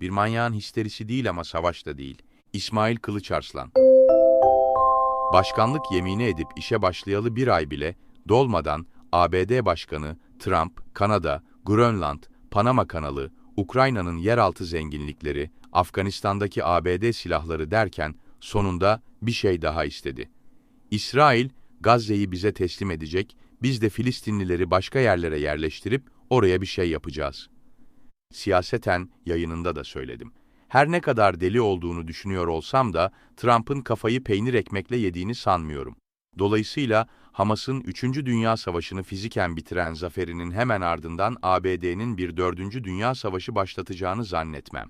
Bir manyağın histerisi değil ama savaş da değil. İsmail Kılıçarslan. Başkanlık yemini edip işe başlayalı bir ay bile dolmadan ABD Başkanı Trump, Kanada, Grönland, Panama Kanalı, Ukrayna'nın yeraltı zenginlikleri, Afganistan'daki ABD silahları derken sonunda bir şey daha istedi. İsrail, Gazze'yi bize teslim edecek, biz de Filistinlileri başka yerlere yerleştirip oraya bir şey yapacağız. Siyaseten yayınında da söyledim. Her ne kadar deli olduğunu düşünüyor olsam da Trump'ın kafayı peynir ekmekle yediğini sanmıyorum. Dolayısıyla Hamas'ın 3. Dünya Savaşı'nı fiziken bitiren zaferinin hemen ardından ABD'nin bir 4. Dünya Savaşı başlatacağını zannetmem.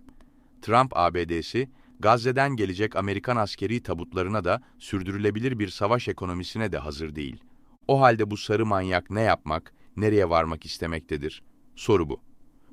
Trump ABD'si, Gazze'den gelecek Amerikan askeri tabutlarına da sürdürülebilir bir savaş ekonomisine de hazır değil. O halde bu sarı manyak ne yapmak, nereye varmak istemektedir? Soru bu.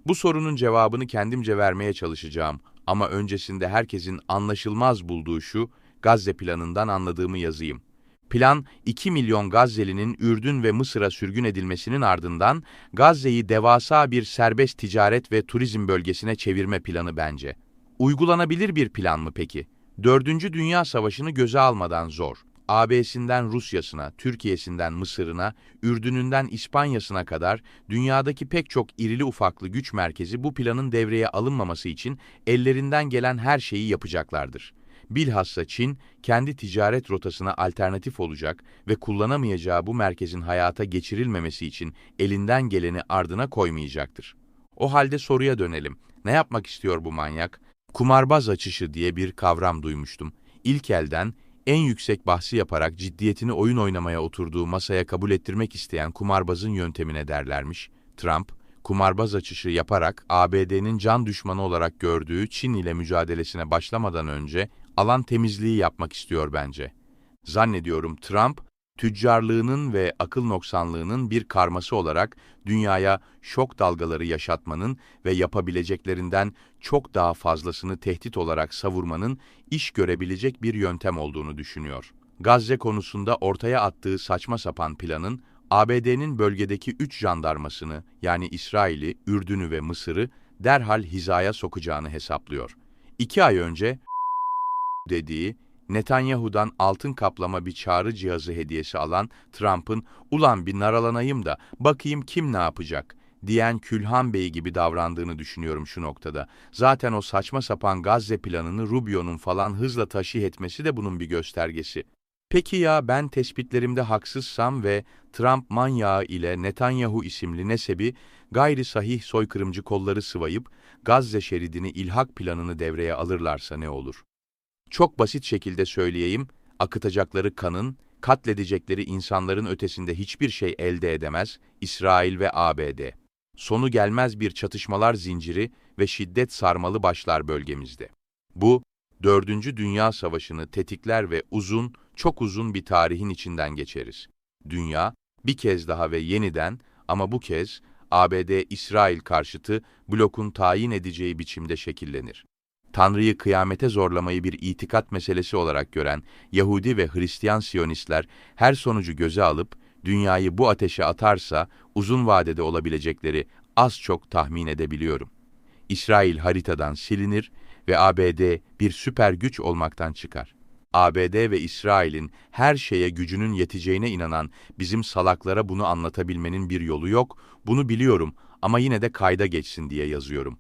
Bu sorunun cevabını kendimce vermeye çalışacağım ama öncesinde herkesin anlaşılmaz bulduğu şu, Gazze planından anladığımı yazayım. Plan, 2 milyon Gazze'linin Ürdün ve Mısır'a sürgün edilmesinin ardından Gazze'yi devasa bir serbest ticaret ve turizm bölgesine çevirme planı bence. Uygulanabilir bir plan mı peki? Dördüncü Dünya Savaşı'nı göze almadan zor. AB'sinden Rusya'sına, Türkiye'sinden Mısır'ına, Ürdün'ünden İspanya'sına kadar dünyadaki pek çok irili ufaklı güç merkezi bu planın devreye alınmaması için ellerinden gelen her şeyi yapacaklardır. Bilhassa Çin, kendi ticaret rotasına alternatif olacak ve kullanamayacağı bu merkezin hayata geçirilmemesi için elinden geleni ardına koymayacaktır. O halde soruya dönelim. Ne yapmak istiyor bu manyak? Kumarbaz açışı diye bir kavram duymuştum. İlk elden en yüksek bahsi yaparak ciddiyetini oyun oynamaya oturduğu masaya kabul ettirmek isteyen kumarbazın yöntemine derlermiş. Trump, kumarbaz açışı yaparak ABD'nin can düşmanı olarak gördüğü Çin ile mücadelesine başlamadan önce alan temizliği yapmak istiyor bence. Zannediyorum Trump, tüccarlığının ve akıl noksanlığının bir karması olarak dünyaya şok dalgaları yaşatmanın ve yapabileceklerinden çok daha fazlasını tehdit olarak savurmanın iş görebilecek bir yöntem olduğunu düşünüyor. Gazze konusunda ortaya attığı saçma sapan planın ABD'nin bölgedeki üç jandarmasını yani İsrail'i, Ürdün'ü ve Mısır'ı derhal hizaya sokacağını hesaplıyor. İki ay önce dediği Netanyahu'dan altın kaplama bir çağrı cihazı hediyesi alan Trump'ın ulan bir naralanayım da bakayım kim ne yapacak diyen Külhan Bey gibi davrandığını düşünüyorum şu noktada. Zaten o saçma sapan Gazze planını Rubio'nun falan hızla taşih etmesi de bunun bir göstergesi. Peki ya ben tespitlerimde haksızsam ve Trump manyağı ile Netanyahu isimli nesebi gayri sahih soykırımcı kolları sıvayıp Gazze şeridini ilhak planını devreye alırlarsa ne olur? Çok basit şekilde söyleyeyim, akıtacakları kanın, katledecekleri insanların ötesinde hiçbir şey elde edemez İsrail ve ABD. Sonu gelmez bir çatışmalar zinciri ve şiddet sarmalı başlar bölgemizde. Bu, Dördüncü Dünya Savaşı'nı tetikler ve uzun, çok uzun bir tarihin içinden geçeriz. Dünya, bir kez daha ve yeniden ama bu kez ABD-İsrail karşıtı blokun tayin edeceği biçimde şekillenir. Tanrı'yı kıyamete zorlamayı bir itikat meselesi olarak gören Yahudi ve Hristiyan Siyonistler her sonucu göze alıp dünyayı bu ateşe atarsa uzun vadede olabilecekleri az çok tahmin edebiliyorum. İsrail haritadan silinir ve ABD bir süper güç olmaktan çıkar. ABD ve İsrail'in her şeye gücünün yeteceğine inanan bizim salaklara bunu anlatabilmenin bir yolu yok, bunu biliyorum ama yine de kayda geçsin diye yazıyorum.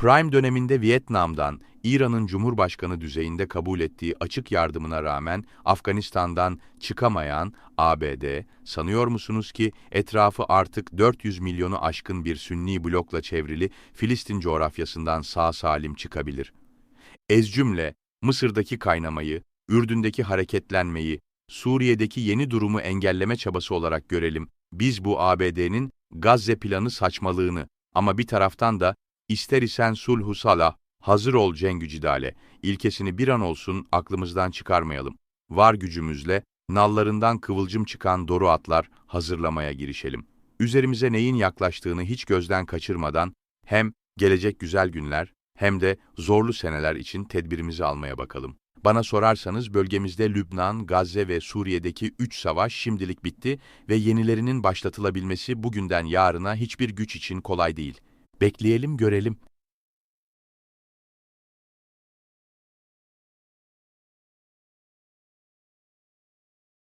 Prime döneminde Vietnam'dan İran'ın Cumhurbaşkanı düzeyinde kabul ettiği açık yardımına rağmen Afganistan'dan çıkamayan ABD, sanıyor musunuz ki etrafı artık 400 milyonu aşkın bir Sünni blokla çevrili Filistin coğrafyasından sağ salim çıkabilir? Ez cümle, Mısır'daki kaynamayı, Ürdün'deki hareketlenmeyi, Suriye'deki yeni durumu engelleme çabası olarak görelim. Biz bu ABD'nin Gazze planı saçmalığını ama bir taraftan da İster isen sulhu salah, hazır ol Cengü Cidale, ilkesini bir an olsun aklımızdan çıkarmayalım. Var gücümüzle, nallarından kıvılcım çıkan doru atlar hazırlamaya girişelim. Üzerimize neyin yaklaştığını hiç gözden kaçırmadan, hem gelecek güzel günler, hem de zorlu seneler için tedbirimizi almaya bakalım. Bana sorarsanız bölgemizde Lübnan, Gazze ve Suriye'deki üç savaş şimdilik bitti ve yenilerinin başlatılabilmesi bugünden yarına hiçbir güç için kolay değil. Bekleyelim görelim.